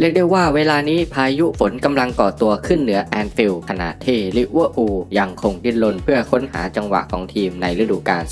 เรียกได้ว่าเวลานี้พายุฝนกำลังก่อตัวขึ้นเหนือแอนฟิลด์ขณะที่ลิเวอร์พูลยังคงดิ้นรนเพื่อค้นหาจังหวะของทีมในฤดูกาล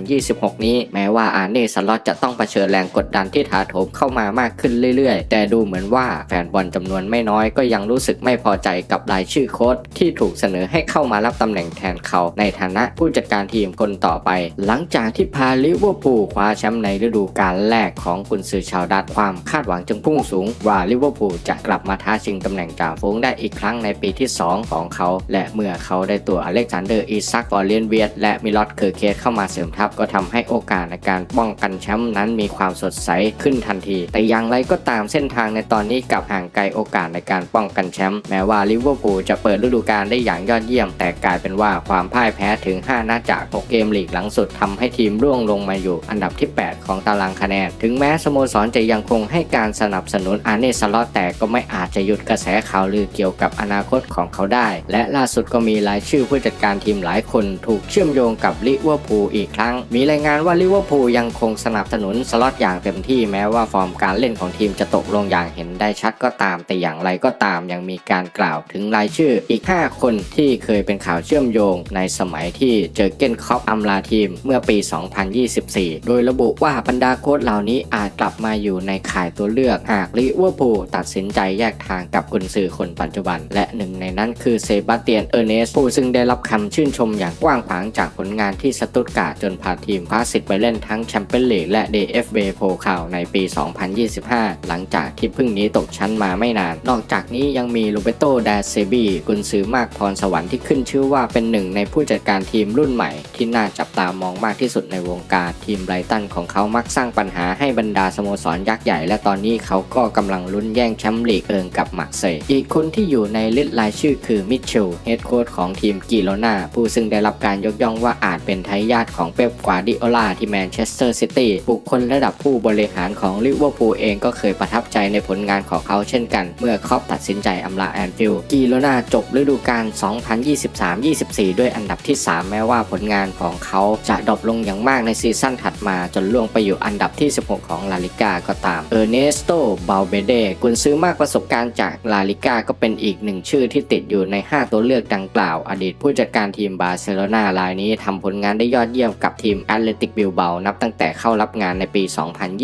2025-2026 นี้ แม้ว่าอาร์เน่สล็อตจะต้องเผชิญแรงกดดันที่ถาโถมเข้ามามากขึ้นเรื่อยๆ แต่ดูเหมือนว่าแฟนบอลจำนวนไม่น้อยก็ยังรู้สึกไม่พอใจกับรายชื่อโค้ชที่ถูกเสนอให้เข้ามารับตำแหน่งแทนเขา ในฐานะผู้จัดการทีมคนต่อไป หลังจากที่พาลิเวอร์พูลคว้าแชมป์ในฤดูกาลแรกของกุนซือชาวดัตความคาดหวังจึงพุ่งสูงว่าลิเวอร์พูลจะกลับมาท้าชิงตำแหน่งจ่าฝูงได้อีกครั้งในปีที่ 2 ของเขา และเมื่อเขาได้ตัวอเล็กซานเดอร์อีซักฟอร์เลียนเวียตและมิลอตเคอร์เคสเข้ามาเสริมทัพก็ทำให้โอกาสในการป้องกันแชมป์นั้นมีความสดใสขึ้นทันที แต่อย่างไรก็ตามเส้นทางในตอนนี้กลับห่างไกลโอกาสในการป้องกันแชมป์แม้ว่าลิเวอร์พูลจะเปิดฤดูกาลได้อย่างยอดเยี่ยม แต่กลายเป็นว่าความพ่ายแพ้ถึง 5นัดจาก 6 เกมลีกหลังสุดทำให้ทีมร่วงลงมาอยู่ อันดับที่ 8 ของตารางคะแนน ถึงแม้สโมสรจะยังคงให้การสนับสนุนอาร์เนสล็อตแต่ก็ไม่อาจจะหยุดกระแสข่าวลือเกี่ยวกับอนาคตของเขาได้ และล่าสุดก็มีรายชื่อผู้จัดการทีมหลายคนถูกเชื่อมโยงกับลิเวอร์พูลอีกครั้ง มีรายงานว่าลิเวอร์พูลยังคงสนับสนุนสล็อตอย่างเต็มที่แม้ว่าฟอร์มการเล่นของทีมจะตกลงอย่างเห็นได้ชัดก็ตาม แต่อย่างไรก็ตามยังมีการกล่าวถึงรายชื่ออีก 5 คนที่เคยเป็นข่าวเชื่อมโยง ในสมัยที่เจอเกนคอปอำลาทีมเมื่อปี 2024 โดยระบุว่าบรรดาโค้ชเหล่านี้อาจกลับมาอยู่ในข่ายตัวเลือกหากลิเวอร์พูลตัดสินใจแยกทางกับกุนซือคนปัจจุบัน และหนึ่งในนั้นคือเซบาสเตียนเออร์เนสผู้ซึ่งได้รับคำชื่นชมอย่างกว้างขวางจากผลงานที่สตุตการ์ดจนพาทีมคว้าสิทธิ์ไปเล่นทั้งแชมเปี้ยนลีกและ DFB โพข่าวในปี 2025 หลังจากที่เพิ่งนี้ตกชั้นมาไม่นาน นอกจากนี้ยังมีโรเบโตแดเซบีกุนซือมากพรสวรรค์ที่ขึ้นชื่อว่าเป็นหนึ่งในผู้จัดการทีมรุ่นใหม่ ที่น่าจับตามองมากที่สุดในวงการทีมไบรตันของเขามักสร้างปัญหาให้บรรดาสโมสรยักษ์ใหญ่และตอนนี้เขาก็กำลังลุ้นแย่งแชมป์ลีกเอิงกับมาร์เซย์อีกคนที่อยู่ในลิสต์รายชื่อคือมิเชลเฮดโค้ชของทีมกิโลนาผู้ซึ่งได้รับการยกย่องว่าอาจเป็นทายาทของเป๊ปกวาดิโอลาที่แมนเชสเตอร์ซิตี้บุคคลระดับผู้บริหารของลิเวอร์พูลเองก็เคยประทับใจในผลงานของเขาเช่นกัน เมื่อครอปตัดสินใจอำลาแอนฟิลด์กิโลนาจบฤดูกาล 2023-24 ด้วยอันดับที่ 3 แม้ว่าผลงานของเขาจะดรอปลงอย่างมากในซีซั่นถัดมาจนล่วงไปอยู่อันดับที่ 16 ของลาลิกาก็ตามเออร์เนสโตบาลเบเดกุนซื้อมากประสบการณ์จากลาลิก้าก็เป็นอีกหนึ่งชื่อที่ติดอยู่ใน 5 ตัวเลือกดังกล่าว อดีตผู้จัดการทีมบาร์เซโลนารายนี้ทำผลงานได้ยอดเยี่ยมกับทีมแอตเลติกบิลเบานับตั้งแต่เข้ารับงานในปี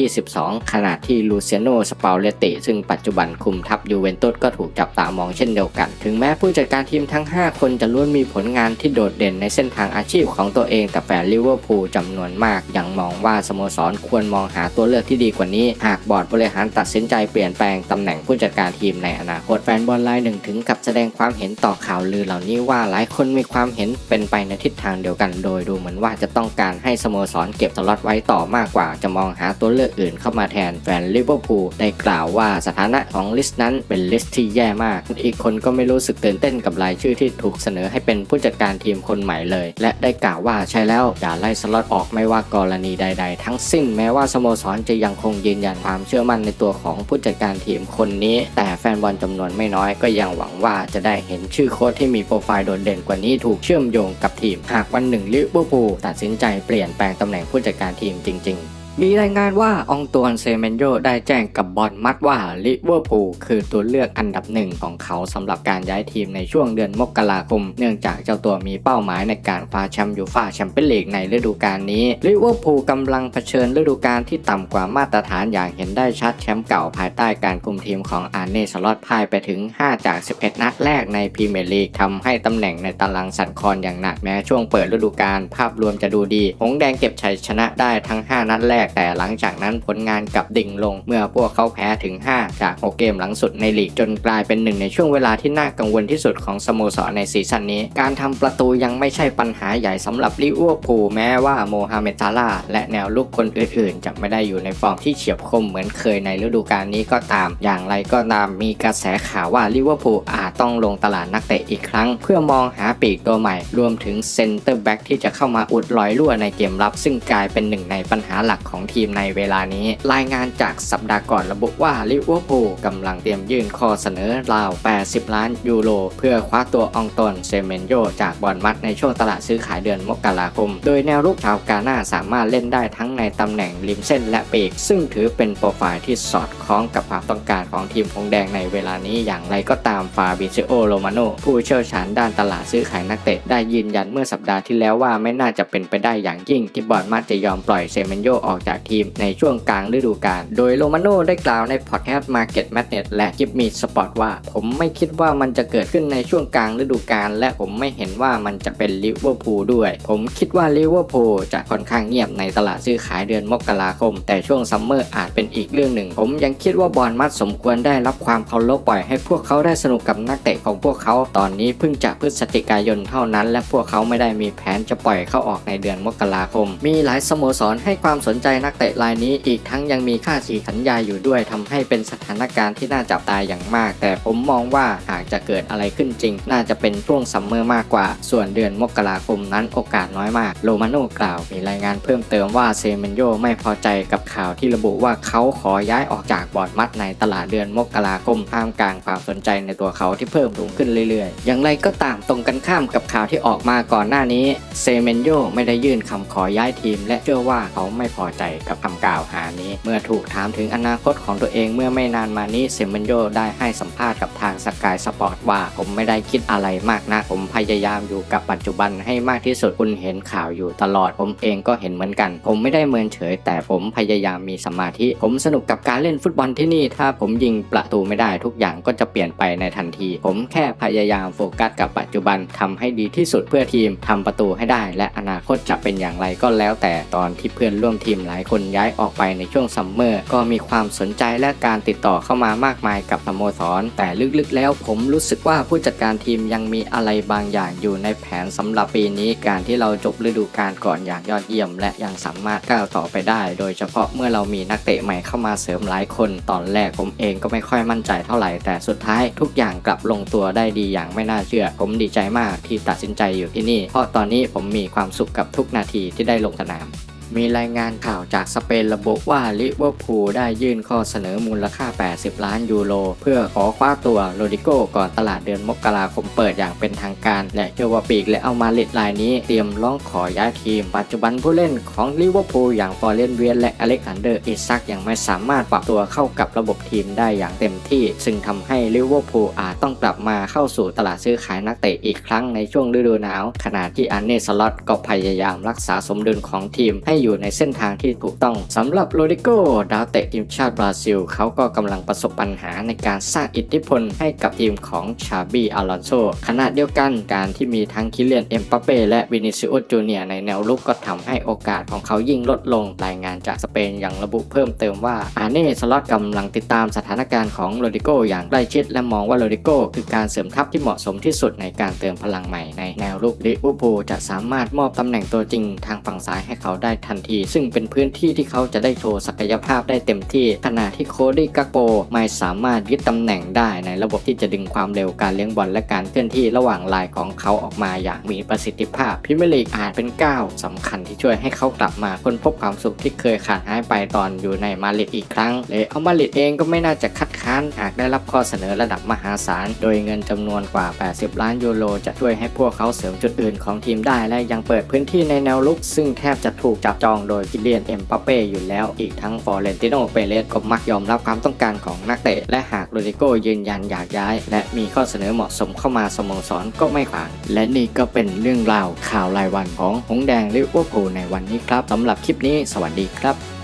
2022 ขณะที่ลูเซียโนสปาเลติซึ่งปัจจุบันคุมทัพยูเวนตุสก็ถูกจับตามองเช่นเดียวกัน ถึงแม้ผู้จัดการทีมทั้ง 5 คนจะล้วนมีผลงานที่โดดเด่นในเส้นทางอาชีพของตัวเองแต่แฟนลิเวอร์พูลจำนวนมากยังมองว่าสโมสรควรมองหาตัวเลือกที่ดีกว่านี้ หากบอร์ดบริหารตัดสินินใจเปลี่ยนแปลงตำแหน่งผู้จัดการทีมในอนาคตแฟนบอลรายหนึ่งถึงกับแสดงความเห็นต่อข่าวลือเหล่านี้ว่าหลายคนมีความเห็นเป็นไปในทิศทางเดียวกัน โดยดูเหมือนว่าจะต้องการให้สโมสรเก็บสล็อตไว้ต่อมากกว่าจะมองหาตัวเลือกอื่นเข้ามาแทนแฟนลิเวอร์พูลได้กล่าวว่าสถานะของลิสต์นั้นเป็นลิสต์ที่แย่มาก อีกคนก็ไม่รู้สึกตื่นเต้นกับรายชื่อที่ถูกเสนอให้เป็นผู้จัดการทีมคนใหม่เลย และได้กล่าวว่าใช่แล้วอย่าไล่สล็อตออกไม่ว่ากรณีใด ๆ ทั้งสิ้นแม้ว่าสโมสรจะยังคงยืนยันความเชื่อมั่นในตัวของผู้จัดการทีมคนนี้ แต่แฟนบอลจำนวนไม่น้อยก็ยังหวังว่าจะได้เห็นชื่อโค้ชที่มีโปรไฟล์โดดเด่นกว่านี้ถูกเชื่อมโยงกับทีม หากวันหนึ่งลิเวอร์พูลตัดสินใจเปลี่ยนแปลงตำแหน่งผู้จัดการทีมจริง ๆ มีรายงานว่าองตวนเซเมนโยได้แจ้งกับบอลมัดว่าลิเวอร์พูลคือตัวเลือกอันดับหนึ่งของเขาสำหรับการย้ายทีมในช่วงเดือนมกราคม เนื่องจากเจ้าตัวมีเป้าหมายในการคว้าแชมป์ยูฟ่าแชมเปี้ยนลีกในฤดูกาลนี้ลิเวอร์พูลกำลังเผชิญฤดูกาลที่ต่ำกว่ามาตรฐานอย่างเห็นได้ชัดแชมป์เก่าภายใต้การคุมทีมของอาร์เน่สล็อตพ่ายไปถึง 5 จาก 11 นัดแรกในพรีเมียร์ลีกทำให้ตำแหน่งในตารางสั่นคลอนอย่างหนักแม้ช่วงเปิดฤดูกาลภาพรวมจะดูดี หงแดงเก็บชัยชนะได้ทั้ง 5 นัดแรกแต่หลังจากนั้นผลงานกลับดิ่งลงเมื่อพวกเขาแพ้ถึง 5 จาก 6 เกมหลังสุดในลีกจนกลายเป็นหนึ่งในช่วงเวลาที่น่ากังวลที่สุดของสโมสรในซีซั่นนี้ การทำประตูยังไม่ใช่ปัญหาใหญ่สำหรับลิเวอร์พูลแม้ว่าโมฮัมเหม็ดซาลาและแนวลุกคนอื่นๆ จะไม่ได้อยู่ในฟอร์มที่เฉียบคมเหมือนเคยในฤดูกาลนี้ก็ตาม อย่างไรก็ตามมีกระแสข่าวว่าลิเวอร์พูลอาจต้องลงตลาดนักเตะอีกครั้ง เพื่อมองหาปีกตัวใหม่ รวมถึงเซนเตอร์แบ็กที่จะเข้ามาอุดรอยรั่วในเกมรับ ซึ่งกลายเป็นหนึ่งในปัญหาหลักของของทีมในเวลานี้ รายงานจากสัปดาห์ก่อนระบุว่าลิเวอร์พูลกำลังเตรียมยื่นข้อเสนอราว 80 ล้านยูโร เพื่อคว้าตัวอองตอนเซเมนโยจากบอลมัดในช่วงตลาดซื้อขายเดือนมกราคม โดยแนวรุกชาวกาหน้าสามารถเล่นได้ทั้งในตำแหน่งริมเส้นและปีก ซึ่งถือเป็นโปรไฟล์ที่สอดคล้องกับความต้องการของทีมหงแดงในเวลานี้อย่างไรก็ตามฟาบิซิโอโรมาโนผู้เชี่ยวชาญด้านตลาดซื้อขายนักเตะได้ยืนยันเมื่อสัปดาห์ที่แล้วว่าไม่น่าจะเป็นไปได้อย่างยิ่งที่บอลมัดจะยอมปล่อยเซเมนโยออกจากทีมในช่วงกลางฤดูกาล โดยโรมาโนได้กล่าวในพอดแคสต์ Market Madness และกิฟมีสปอร์ตว่า ผมไม่คิดว่ามันจะเกิดขึ้นในช่วงกลางฤดูกาลและผมไม่เห็นว่ามันจะเป็นลิเวอร์พูลด้วย ผมคิดว่าลิเวอร์พูลจะค่อนข้างเงียบในตลาดซื้อขายเดือนมกราคม แต่ช่วงซัมเมอร์อาจเป็นอีกเรื่องหนึ่ง ผมยังคิดว่าบอลมัดสมควรได้รับความเคารพปล่อยให้พวกเขาได้สนุกกับนักเตะของพวกเขาตอนนี้เพิ่งจะพฤศจิกายนเท่านั้น และพวกเขาไม่ได้มีแผนจะปล่อยเข้าออกในเดือนมกราคม มีหลายสโมสรให้ความสนใจนักเตะรายนี้อีกทั้งยังมีค่าสีสัญญาอยู่ด้วยทำให้เป็นสถานการณ์ที่น่าจับตาอย่างมาก แต่ผมมองว่าหากจะเกิดอะไรขึ้นจริง น่าจะเป็นช่วงซัมเมอร์มากกว่า ส่วนเดือนมกราคมนั้นโอกาสน้อยมาก โรมาโน่กล่าว มีรายงานเพิ่มเติมว่าเซเมนโยไม่พอใจกับข่าวที่ระบุว่าเขาขอย้ายออกจากบอร์ดมัดในตลาดเดือนมกราคมท่ามกลางความสนใจในตัวเขาที่เพิ่มสูงขึ้นเรื่อยๆ อย่างไรก็ตามตรงกันข้ามกับข่าวที่ออกมาก่อนหน้านี้ เซเมนโยไม่ได้ยื่นคำขอย้ายทีม และเชื่อว่าเขาไม่พอใจกับคำกล่าวหานี้ เมื่อถูกถามถึงอนาคตของตัวเองเมื่อไม่นานมานี้เซเมนโยได้ให้สัมภาษณ์กับทางสกายสปอร์ตว่า ผมไม่ได้คิดอะไรมากนะผมพยายามอยู่กับปัจจุบันให้มากที่สุดคุณเห็นข่าวอยู่ตลอดผมเองก็เห็นเหมือนกัน ผมไม่ได้เมินเฉย แต่ผมพยายามมีสมาธิ ผมสนุกกับการเล่นฟุตบอลที่นี่ ถ้าผมยิงประตูไม่ได้ทุกอย่างก็จะเปลี่ยนไปในทันที ผมแค่พยายามโฟกัสกับปัจจุบันทำให้ดีที่สุดเพื่อทีมทำประตูให้ได้ และอนาคตจะเป็นอย่างไรก็แล้วแต่ตอนที่เพื่อนร่วมทีมหลายคนย้ายออกไปในช่วงซัมเมอร์ก็มีความสนใจและการติดต่อเข้ามามากมายกับสโมสร แต่ลึกๆแล้วผมรู้สึกว่าผู้จัดการทีมยังมีอะไรบางอย่างอยู่ในแผนสำหรับปีนี้การที่เราจบฤดูกาลก่อนอย่างยอดเยี่ยม และยังสามารถก้าวต่อไปได้ โดยเฉพาะเมื่อเรามีนักเตะใหม่เข้ามาเสริมหลายคนตอนแรกผมเองก็ไม่ค่อยมั่นใจเท่าไหร่แต่สุดท้ายทุกอย่างกลับลงตัวได้ดีอย่างไม่น่าเชื่อ ผมดีใจมากที่ตัดสินใจอยู่ที่นี่ เพราะตอนนี้ผมมีความสุขกับทุกนาทีที่ได้ลงสนาม มีรายงานข่าวจากสเปนระบุว่าลิเวอร์พูลได้ยื่นข้อเสนอมูลค่า 80 ล้านยูโร เพื่อขอคว้าตัวโรดิโกก่อนตลาดเดือนมกราคมเปิดอย่างเป็นทางการ และเชื่อว่าปีกและเอามาลิดรายนี้เตรียมร้องขอย้ายทีม ปัจจุบันผู้เล่นของลิเวอร์พูลอย่างฟอร์เรนเวียนและอเล็กซานเดอร์อิซักยังไม่สามารถปรับตัวเข้ากับระบบทีมได้อย่างเต็มที่ ซึ่งทำให้ลิเวอร์พูลอาจต้องกลับมาเข้าสู่ตลาดซื้อขายนักเตะอีกครั้งในช่วงฤดูหนาวขณะที่อันเนสล็อตก็พยายามรักษาสมดุลของทีมให้อยู่ในเส้นทางที่ถูกต้องสำหรับโรดิโกดาวเตะทีมชาติบราซิล เขาก็กำลังประสบปัญหาในการสร้างอิทธิพลให้กับทีมของชาบีอาลอนโซขณะเดียวกันการที่มีทั้งคิเลียนเอ็มปาเป้และวินิซิอุสจูเนียในแนวรุกก็ทำให้โอกาสของเขายิ่งลดลงรายงานจากสเปนอย่างระบุเพิ่มเติมว่าอาเน่สล็อตกำลังติดตามสถานการณ์ของโรดิโกอย่างใกล้ชิดและมองว่าโรดิโกคือการเสริมทัพที่เหมาะสมที่สุดในการเติมพลังใหม่ในแนวรุกลิเวอร์พูลจะสามารถมอบตำแหน่งตัวจริงทางฝั่งซ้ายให้เขาได้ทันที ซึ่งเป็นพื้นที่ที่เขาจะได้โชว์ศักยภาพได้เต็มที่ ขณะที่โคดี้กักโปไม่สามารถยึดตำแหน่งได้ในระบบที่จะดึงความเร็วการเลี้ยงบอลและการเคลื่อนที่ระหว่างลายของเขาออกมาอย่างมีประสิทธิภาพพิเมลีกอาจเป็นก้าวสำคัญที่ช่วยให้เขากลับมาค้นพบความสุขที่เคยขาดหายไปตอนอยู่ในมาดริดอีกครั้งเลยเอามาดริดเองก็ไม่น่าจะคัดค้านหากได้รับข้อเสนอระดับมหาศาล โดยเงินจำนวนกว่า 80 ล้านยูโรจะช่วยให้พวกเขาเสริมจุดอื่นของทีมได้และยังเปิดพื้นที่ในแนวลุกซึ่งแทบจะถูกจับจองโดยกิเลียนเอ็มปาเป้อยู่แล้วอีกทั้งฟอร์เรนติโนเปเรสก็มักยอมรับความต้องการของนักเตะ และหากโรดิโกยืนยันอยากย้าย และมีข้อเสนอเหมาะสมเข้ามาสโมสรก็ไม่ขวางและนี่ก็เป็นเรื่องราวข่าวรายวันของหงแดงลิเวอร์พูลในวันนี้ครับสำหรับคลิปนี้สวัสดีครับ